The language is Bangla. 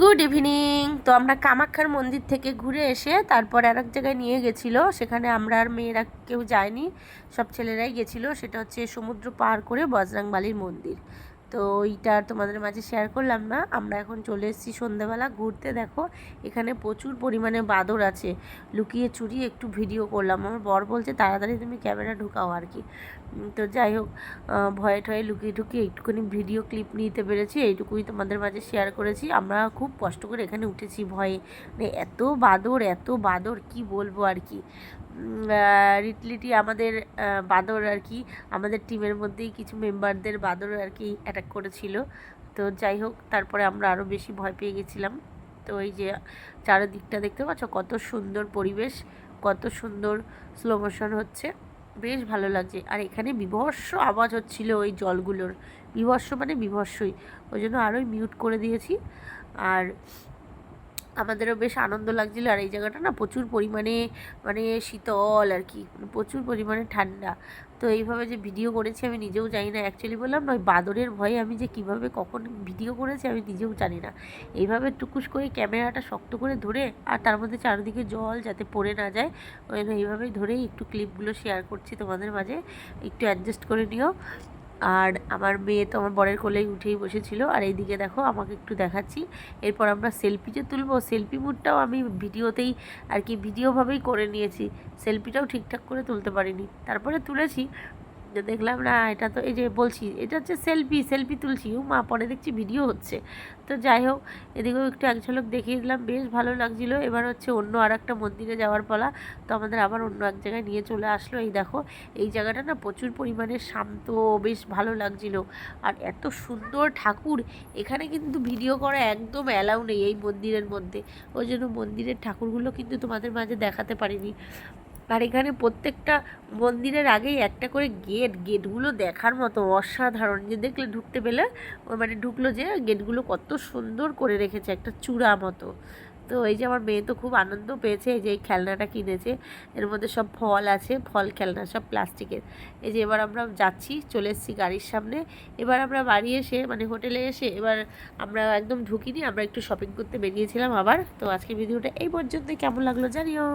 Good evening. তো আমরা কামাখ্যার মন্দির থেকে ঘুরে এসে তারপর আর এক জায়গায় নিয়ে গেছিল। সেখানে আমরা আর মেয়েরা কেউ যায়নি, সব ছেলেরাই গেছিল। সেটা হচ্ছে সমুদ্র পার করে বজরাংবালির মন্দির। তো ওইটা আর তোমাদের মাঝে শেয়ার করলাম না। আমরা এখন চলে এসেছি সন্ধ্যেবেলা ঘুরতে। দেখো, এখানে প্রচুর পরিমাণে বাদর আছে। লুকিয়ে চুরি একটু ভিডিও করলাম। আমার বর বলছে, তাড়াতাড়ি তুমি ক্যামেরা ঢুকাও আর কি। তো যাই হোক ভয়ে ঠয়ে লুকিয়ে ঢুকিয়ে একটুখানি ভিডিও ক্লিপ নিতে পেরেছি। এইটুকুই তোমাদের মাঝে শেয়ার করেছি। আমরা খুব কষ্ট করে এখানে উঠেছি ভয়ে। মানে এত বাদর এত বাদর, কি বলব আর কি? রিটলিটি আমাদের বাদর আর কি। আমাদের টিমের মধ্যেই কিছু মেম্বারদের বাদর আর কি। অ্যাটাক করেছিল। তো যাই হোক, তারপরে আমরা আরও বেশি ভয় পেয়ে গেছিলাম। তো এই যে চারিদিকটা দেখতে পাচ্ছ, কত সুন্দর পরিবেশ, কত সুন্দর স্লো মোশন হচ্ছে। বেশ ভালো লাগছে। আর এখানে বিভৎস আওয়াজ হচ্ছিল ওই জলগুলোর। বিভৎস মানে বিভৎসই ওই জন্য আরোই মিউট করে দিয়েছি। আর আমাদেরও বেশ আনন্দ লাগছিল। আর এই জায়গাটা না প্রচুর পরিমাণে মানে শীতল আর কি মানে প্রচুর পরিমাণে ঠান্ডা। তো এইভাবে যে ভিডিও করেছি আমি নিজেও জানি না। অ্যাকচুয়ালি বললাম না, ওই বাদরের ভয়ে আমি যে কীভাবে কখন ভিডিও করেছি আমি নিজেও জানি না। এইভাবে টুকুস করে ক্যামেরাটা শক্ত করে ধরে আর তার মধ্যে চারিদিকে জল যাতে পড়ে না যায়, ওই এইভাবেই ধরেই একটু ক্লিপগুলো শেয়ার করছি তোমাদের মাঝে। একটু অ্যাডজাস্ট করে নিও। আর আমার মেয়ে তো আমার বরের কোলেই উঠেই বসেছিল। আর এইদিকে দেখো, আমাকে একটু দেখাচ্ছি। এরপর আমরা সেলফি যে তুলবো। সেলফি মুডটাও আমি ভিডিওতেই আর কি ভিডিওভাবেই করে নিয়েছি। সেলফিটাও ঠিকঠাক করে তুলতে পারিনি। তারপরে তুলেছি। যে দেখলাম, না, এটা তো এই যে বলছি, এটা হচ্ছে সেলফি সেলফি তুলছি। ও মা পরে দেখছি ভিডিও হচ্ছে। তো যাই হোক, এদিকেও একটু এক ঝলক দেখিয়ে দিলাম, বেশ ভালো লাগছিল। এবার হচ্ছে অন্য আর একটা মন্দিরে যাওয়ার পালা। তো আমাদের আবার অন্য এক জায়গায় নিয়ে চলে আসলো। এই দেখো, এই জায়গাটা না প্রচুর পরিমাণে শান্ত, বেশ ভালো লাগছিল। আর এত সুন্দর ঠাকুর, এখানে কিন্তু ভিডিও করা একদম অ্যালাউ নেই এই মন্দিরের মধ্যে। ওই জন্য মন্দিরের ঠাকুরগুলো কিন্তু তোমাদের মাঝে দেখাতে পারিনি। আর এখানে প্রত্যেকটা মন্দিরের আগেই একটা করে গেট গেটগুলো দেখার মতো অসাধারণ। যে দেখলে ঢুকতে পেলে, ও মানে ঢুকলো যে গেটগুলো কত সুন্দর করে রেখেছে, একটা চূড়া মতো। তো এই যে আমার মেয়ে তো খুব আনন্দ পেয়েছে, এই যে এই খেলনাটা কিনেছে। এর মধ্যে সব ফল আছে, ফল খেলনা, সব প্লাস্টিকের। এই যে এবার আমরা যাচ্ছি, চলে এসেছি গাড়ির সামনে। এবার আমরা বাড়ি এসে মানে হোটেলে এসে, এবার আমরা একদম ঢুকিনি, আমরা একটু শপিং করতে বেরিয়েছিলাম আবার। তো আজকে ভিডিওটা এই পর্যন্ত কেমন লাগল জানিও।